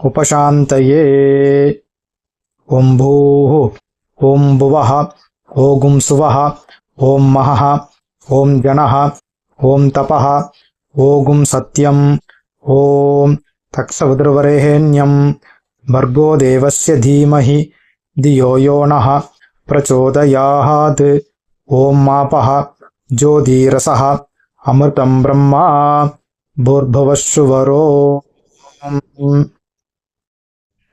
ఉపశాంతయే. ఓం భూ ఓం భువ ఓగుం సువ ఓం మహ ఓం జన ఓం తప ఓగుం సత్యం ఓం తక్షవద్రవరేణ్యం భర్గో దేవస్య ధీమహి ధియో యోణ ప్రచోదయాత్ ఓం మాప జ్యోతిరస అమృతం బ్రహ్మా భూర్భవశువరో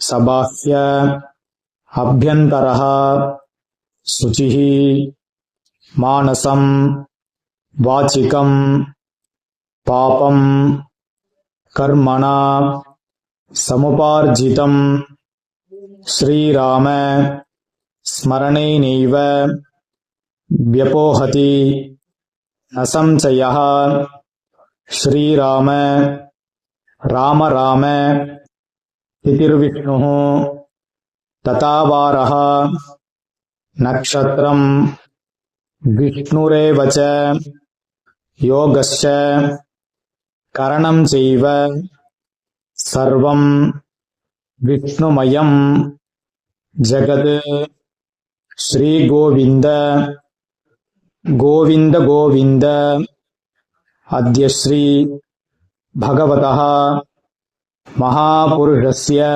पुण्डरीकाक्षम् सबाह्य अभ्यन्तरः शुचिः मानसम् वाचिकम् पापम् कर्मणा समुपार्जितम् श्रीराम स्मरणेनैव व्यपोहति न संशयः श्रीराम राम राम तिथिर्विष्णुः तथावारः। नक्षत्रम्। विष्णुरेव च। योगश्च। करणम् चैव। सर्वम्। विष्णुमयम्। जगत्। श्रीगोविन्द। गोविन्द गोविन्द। अद्य श्री भगवतः महापुरुषस्य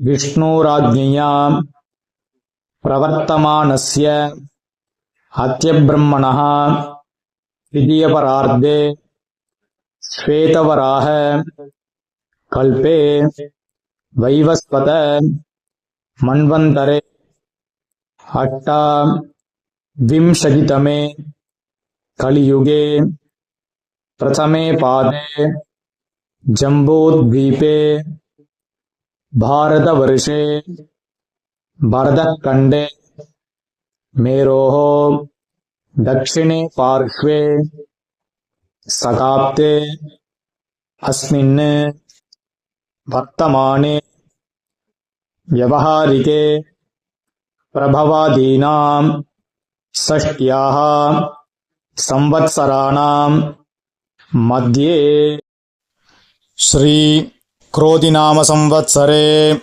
विष्णुराज्ञया प्रवर्तमानस्य हत्यब्रह्मणः द्वितीयपरार्धे श्वेतवराह कल्पे वैवस्वत मन्वन्तरे अष्टा विंशतितमे कलियुगे प्रथमे पादे जम्बूद्वीपे भारतवर्षे भरतखण्डे मेरोः दक्षिणे पार्श्वे सकाप्ते अस्मिन् वर्तमाने व्यवहारिके प्रभवादीनां षष्ट्याः संवत्सराणां मध्ये श्री क्रोधिनाम संवत्सरे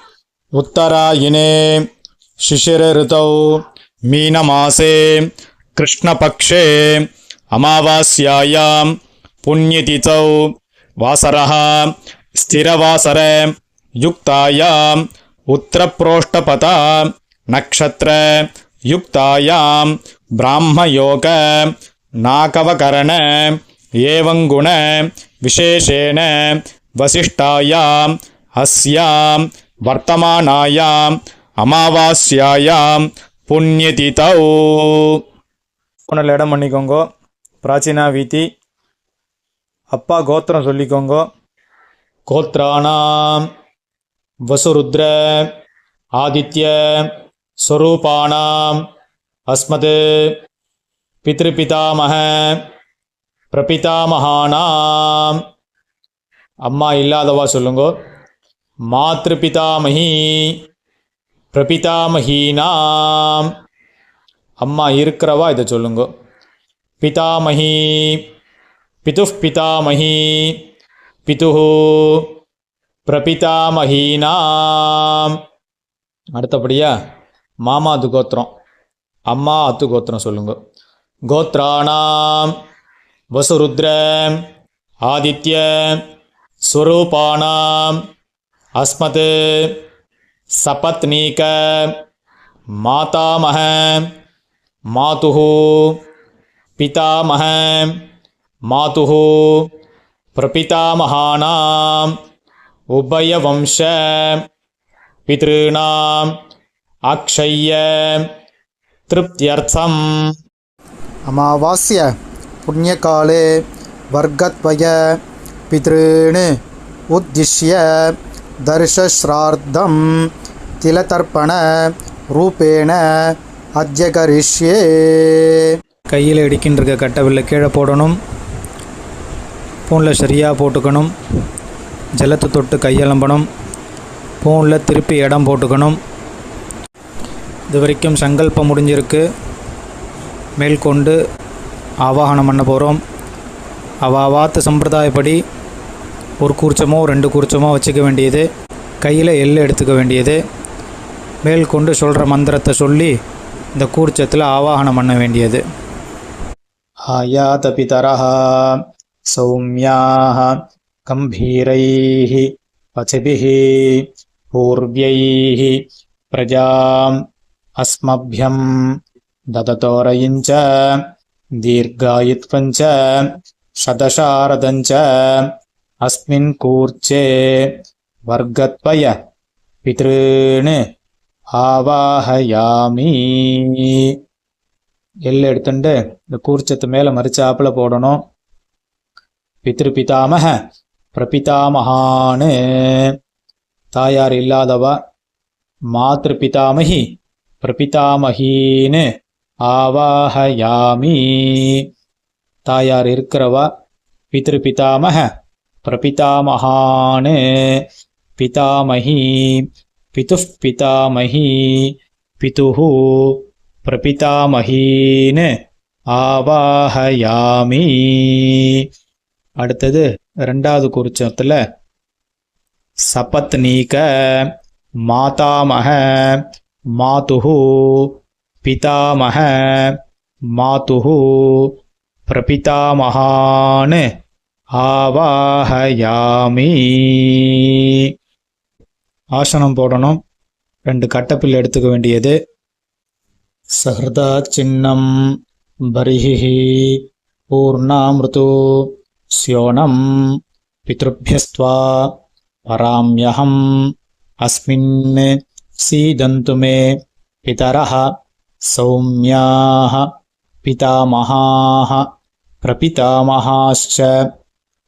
उत्तरायणे शिशिरऋतौ मीनमासे कृष्णपक्षे अमावास्यायां पुण्यतिथौ वासरः स्थिरवासर युक्तायाम् उत्तरप्रोष्ठपथा नक्षत्र युक्तायां ब्राह्मयोग नाकवकरण एवङ्गुण विशेषेण வசிஷ்டாயாம் அஸ்யாம் வர்த்தமானாயாம் அமாவாஸ்யாயாம் புண்ணியதிதௌ புனல் இடம் பண்ணிக்கோங்கோ. பிராச்சீனா வீதி. அப்பா கோத்திரம் சொல்லிக்கோங்கோ. கோத்ராணாம் வசுருத்ர ஆதித்ய ஸ்வரூபாணாம் அஸ்மது பித்ருபிதாமக பிரபிதாமகானாம் அம்மா இல்லாதவா சொல்லுங்க. மாத்ருபிதாமகி பிரபிதாமகீனாம் அம்மா இருக்கிறவா இதை சொல்லுங்க. பிதாமகி பிது பிதாமகி பிது பிரபிதாமகீனாம் அடுத்தபடியா மாமாது கோத்திரம். அம்மா அத்து கோத்திரம் சொல்லுங்க. கோத்ராணாம் வசுருத்ர ஆதித்ய स्वरूपाणाम् अस्मत् सपत्नीक मातामह मातुः पितामह मातुः प्रपितामहानाम् उभयवंश पितॄणाम् अक्षय्य तृप्त्यर्थम् अमावास्य पुण्यकाले वर्गद्वय पितॄन् उद्दिश्य दर्शश्राद्धं तिलतर्पणरूपेण अद्य करिष्ये கையில் இடிக்கின்ற கட்டவில்லை கீழே போடணும் பூனில் சரியாக போட்டுக்கணும் ஜலத்தை தொட்டு கையலம்பணும் பூனில் திருப்பி இடம் போட்டுக்கணும் இது வரைக்கும் சங்கல்பம் முடிஞ்சிருக்கு மேற்கொண்டு ஆவாகனம் பண்ண போகிறோம் அவாவாத்து சம்பிரதாயப்படி ஒரு கூர்ச்சமோ ரெண்டு கூர்ச்சமோ வச்சுக்க வேண்டியது. கையில் எள் எடுத்துக்க வேண்டியது. மேல் கொண்டு சொல்கிற மந்திரத்தை சொல்லி இந்த கூர்ச்சத்தில் ஆவாகனம் பண்ண வேண்டியது. ஆயாத பிதரா சௌமியாக கம்பீரை பசிபிஹி பூர்வியை பிரஜாம் அஸ்மபியம் தததோரையிஞ்ச தீர்காயுத்வஞ்ச சதசாரதஞ்ச अस्मिन् कूर्चे वर्गत्वय पितॄन् आवाहयामि எள்ளு எடுத்துட்டு இந்த கூர்ச்சத்து மேலே மறிச்சாப்புல போடணும் பித்ரு பிதாமக பிரபிதாமகான்னு தாயார் இல்லாதவா மாத்ரு பிதாமகி பிரபிதாமகின்னு ஆவாஹயாமி தாயார் இருக்கிறவா பித்ரு பிதாமக பிரபிதாமகான் பிதாமகி பித்து பிதாமகி பிதுஹு பிரபிதாமகீன் ஆவாஹயாமி அடுத்தது ரெண்டாவது குறிச்சத்தில் சபத்னீக மாதாமக மாதுஹு பிதாமக மாதுஹு பிரபிதாமகான்னு ஆவாஹயாமி. ஆசனம் போடணும். ரெண்டு கட்டப்பில் எடுத்துக்க வேண்டியது. சஹதா சின்னம் பரிஹி பூர்ணாமிருது ஸ்யோனம் பித்ருபியஸ்துவா பராமியகம் அஸ்மின் சீதந்து மே பிதரஹ சௌமியாக பிதாமகாக பிரபிதாமகாச்ச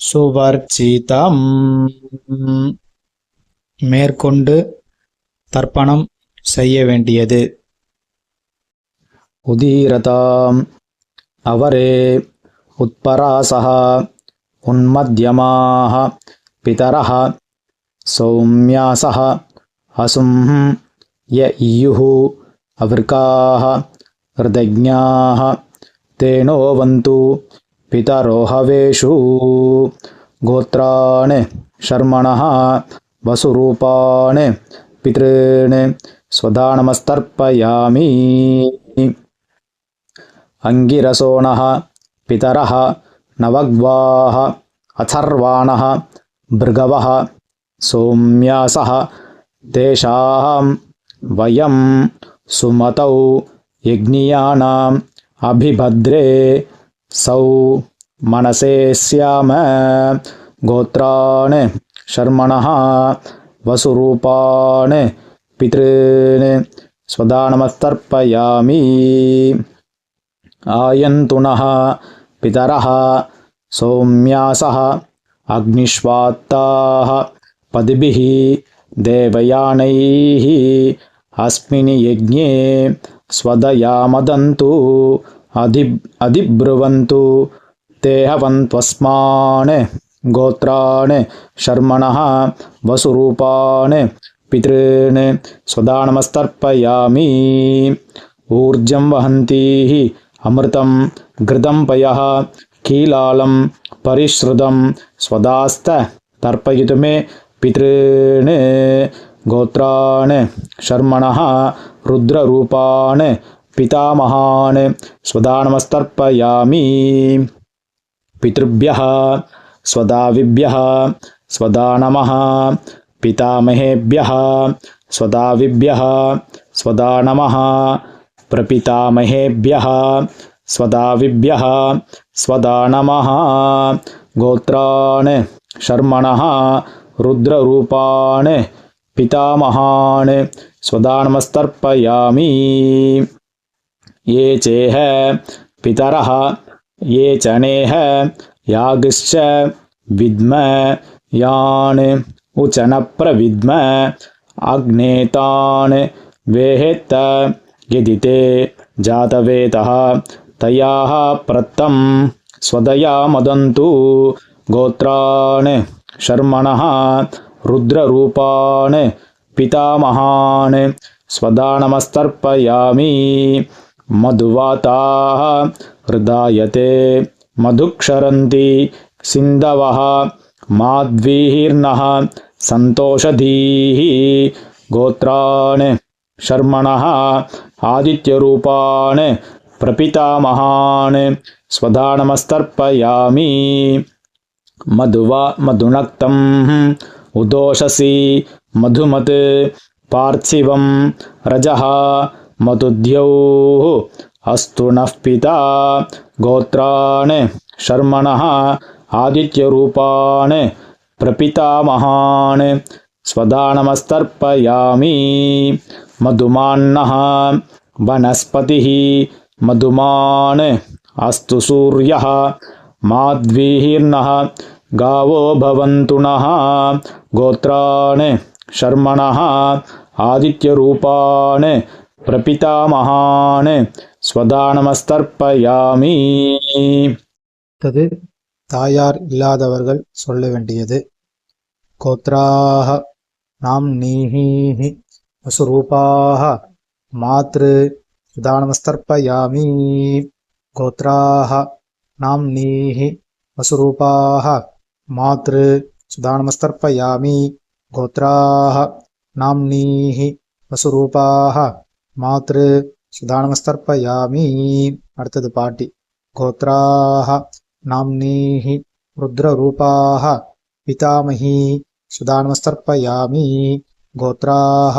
சுவர்ச்சிதம் மேற்கொண்டு தர்ப்பணம் செய்ய வேண்டியது உதீரதாம் அவரே उत्परासः उन्मध्यमाः पितरः सौम्यासः असुं य इयुः अवृकाः हृदज्ञाः तेनोवन्तु पितरो हवेषु गोत्रान् शर्मणः वसुरूपान् पितॄन् स्वधा नमस्तर्पयामि अङ्गिरसो नः पितरः नवग्वाः अथर्वाणः भृगवः सोम्यासः तेषां वयं सुमतौ यज्ञियानाम् अभिभद्रे सौ मनसे स्याम गोत्रान् शर्मणः वसुरूपान् पितॄन् स्वदा नमस्तर्पयामि आयन्तु नः पितरः सौम्यासः अग्निष्वात्ताः पदिभिः देवयानैः अस्मिन् यज्ञे स्वदयामदन्तु अधि अधिब्रुवन्तु ते हवन्त्वस्मान् गोत्रान् शर्मणः वसुरूपान् पितॄन् स्वदा नमस्तर्पयामि ऊर्जं वहन्तीः अमृतं घृतं पयः कीलालं परिश्रुतं स्वदास्त तर्पयितु मे पितॄन्। गोत्रान् शर्मणः रुद्ररूपान् पितामहान् स्वदानमस्तर्पयामि। पितृभ्यः स्वदाविभ्यः स्वदा नमः पितामहेभ्यः स्वदाविभ्यः स्वदा नमः प्रपितामहेभ्यः स्वदाविभ्यः स्वदा नमः गोत्रान् शर्मणः रुद्ररूपान् पितामहान् स्वदानमस्तर्पयामि। ये चेह पितरः ये च नेह यागश्च विद्म यान् उचन प्रविद्म अग्नेतान् वेहेत्त यदि ते जातवेतः तयाः प्रत्तं स्वदया मदन्तु। गोत्रान् शर्मणः रुद्ररूपान् पितामहान् स्वदा नमस्तर्पयामि मधुवाताः हृदायते मधुक्षरन्ति सिन्धवः माध्वीर्नः सन्तोषधीः गोत्रान् शर्मणः आदित्यरूपान् प्रपितामहान् स्वधा नमस्तर्पयामि मधुवा मधुनक्तं उदोषसि मधुमत् पार्थिवं रजः मधुद्यौः अस्तु नः पिता गोत्रान् शर्मणः आदित्यरूपान् प्रपितामहान् स्वदा नमस्तर्पयामि मधुमान्नः वनस्पतिः मधुमान् अस्तु सूर्यः माध्वीर्नः गावो भवन्तु नः गोत्रान् शर्मणः आदित्यरूपान् प्रपितामहान् स्वदा नमस्तर्पयामि அடுத்தது தாயார் இல்லாதவர்கள் சொல்ல வேண்டியது கோத்ராக நாம் நீஹீஹி வசுரூபாக மாத்ரு சுதானமஸ்தர்ப்பயாமி கோத்ராக நாம் நீஹி வசுரூபாக மாத்ரு சுதானமஸ்தர்ப்பயாமி கோத்ராக நாம் நீஹி வசுரூபாக மாத்ரு சுதானமஸ்தர்ப்பயாமி அடுத்தது பாட்டி கோத்ராக நாம்னேஹி ருத்ரரூபாக பிதாமஹி சுதானமஸ்தர்ப்பயாமி கோத்ராக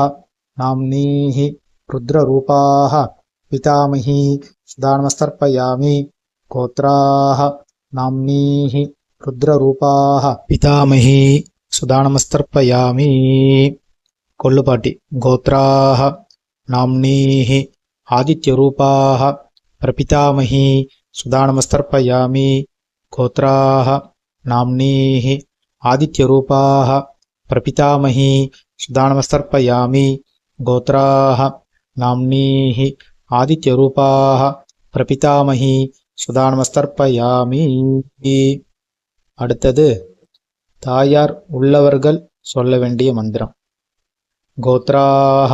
நாம்னேஹி ருத்ரரூபாக பிதாமஹி சுதானமஸ்தர்ப்பயாமி கோத்ராக நாம்னேஹி ருத்ரரூபாக பிதாமஹி சுதானமஸ்தர்ப்பயாமி கொள்ளுபாட்டி கோத்ராக नाम्नीः आदित्यरूपाः प्रपितामही सुदानमस्तर्पयामि गोत्राः नाम्नीः आदित्यरूपाः प्रपितामही सुदानमस्तर्पयामि गोत्राः नाम्नीः आदित्यरूपाः प्रपितामही சுதானமஸ்தர்ப்பயாமி அடுத்தது தாயார் உள்ளவர்கள் சொல்ல வேண்டிய மந்திரம் கோத்ராக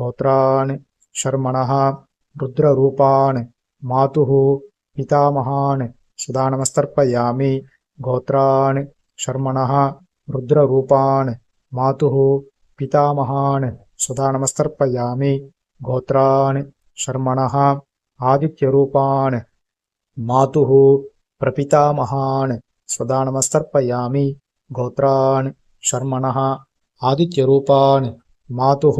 गोत्रान् शर्मणः रुद्ररूपान् मातुः पितामहान् सुदानमस्तर्पयामि गोत्रान् शर्मणः रुद्ररूपान् मातुः पितामहान् सुदानमस्तर्पयामि गोत्रान् शर्मणः आदित्यरूपान् मातुः प्रपितामहान् स्वदानमस्तर्पयामि गोत्रान् शर्मणः आदित्यरूपान् मातुः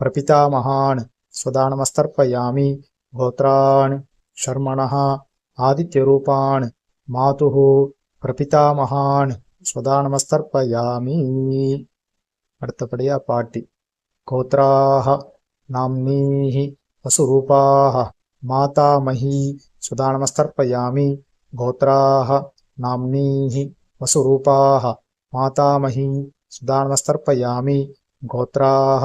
ప్రపితామహాన్ స్వదానమస్తర్పయామి గోత్రాన్ శర్మణ ఆదిత్యరూపాన్ మాతు ప్రపితామహాన్ స్వదానమస్తర్పయామి అర్థపడియా పాటి గోత్రాహ నామ్నీ వసురూపా మాతామహీ సుదానమస్తర్పయామి గోత్రాహ నామ్నీ వసురూపా మాతామహీ సుదానమస్తర్పయామి గోత్రాహ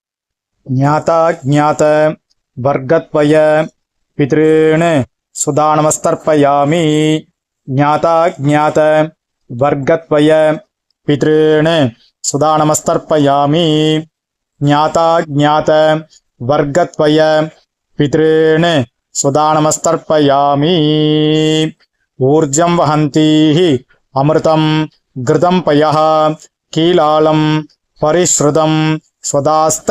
ज्ञाता ज्ञात वर्गत्वय पितॄन् सुदानमस्तर्पयामि ज्ञाता ज्ञात वर्गत्वय पितॄन् सुदानमस्तर्पयामि ज्ञाता ज्ञात वर्गत्वय पितॄन् सुदानमस्तर्पयामि ऊर्जं वहन्तीः अमृतं घृतं पयः कीलालं परिश्रुतं स्वदास्त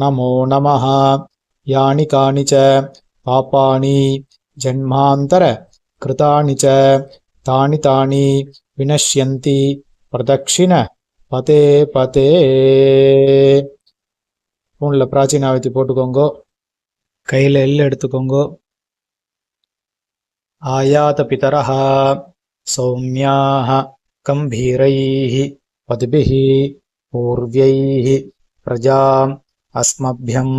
நமோ நமः யானி கானி ச பாப்பாணி ஜன்மாந்தர कृतानि च तानि तानि विनश्यन्ति प्रदक्षिण பதே பதே ஃபோனில் பிராச்சீனாவத்தி போட்டுக்கோங்க கையில் எள் எடுத்துக்கோங்க आयातपितरः सौम्याः गम्भीरैः पद्भिः पूर्व्यैः प्रजाम् अस्मभ्यं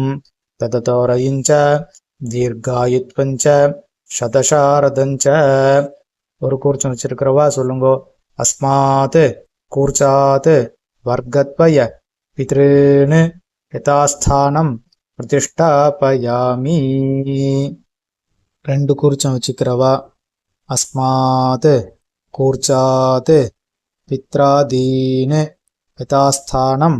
ददतोरयिञ्च दीर्घायुत्वञ्च சதசாரதஞ்ச ஒரு கூர்ச்சம் வச்சிருக்கிறவா சொல்லுங்கோ அஸ்மாத் கூர்ச்சாத் வர்க்கத்வய பித்ருன்னு யதாஸ்தானம் பிரதிஷ்டாபயாமி ரெண்டு கூர்ச்சம் வச்சுக்கிறவா அஸ்மாத் கூர்ச்சாத் பித்ராதீன் யதாஸ்தானம்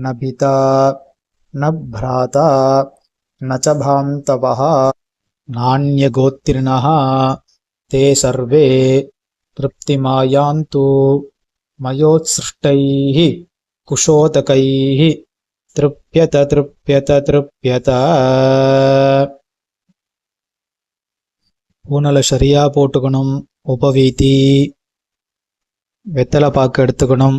ந பிதா ந பிராதா ந ச பாந்தவः नान्यगोत्रिणः ते सर्वे तृप्तिमायान्तु मयोत्सृष्टैः कुशोदकैः तृप्यत तृप्यत तृप्यत பூனலை சரியா போட்டுக்கணும் உபவீதி வெத்தலை பாக்கு எடுத்துக்கணும்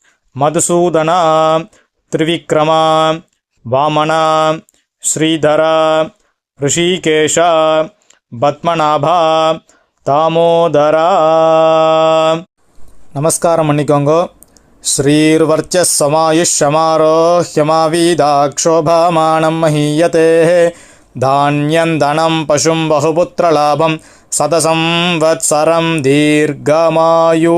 மதுசூதனா திரிவிக்ரமா வாமனா ஸ்ரீதரா ரிஷிகேஷா பத்மநாபா தாமோதரா. நமஸ்காரம் பண்ணிக்கோங்க. ஸ்ரீர்வர்ச்சமாயுஷமாரோஹ்யமாவீதாக்ஷோபாமானம் மஹீயதே. தானியந்தனம் பசும் பகுபுத்திரலாபம் சதசம் வத்சரம் தீர்க்கமாயு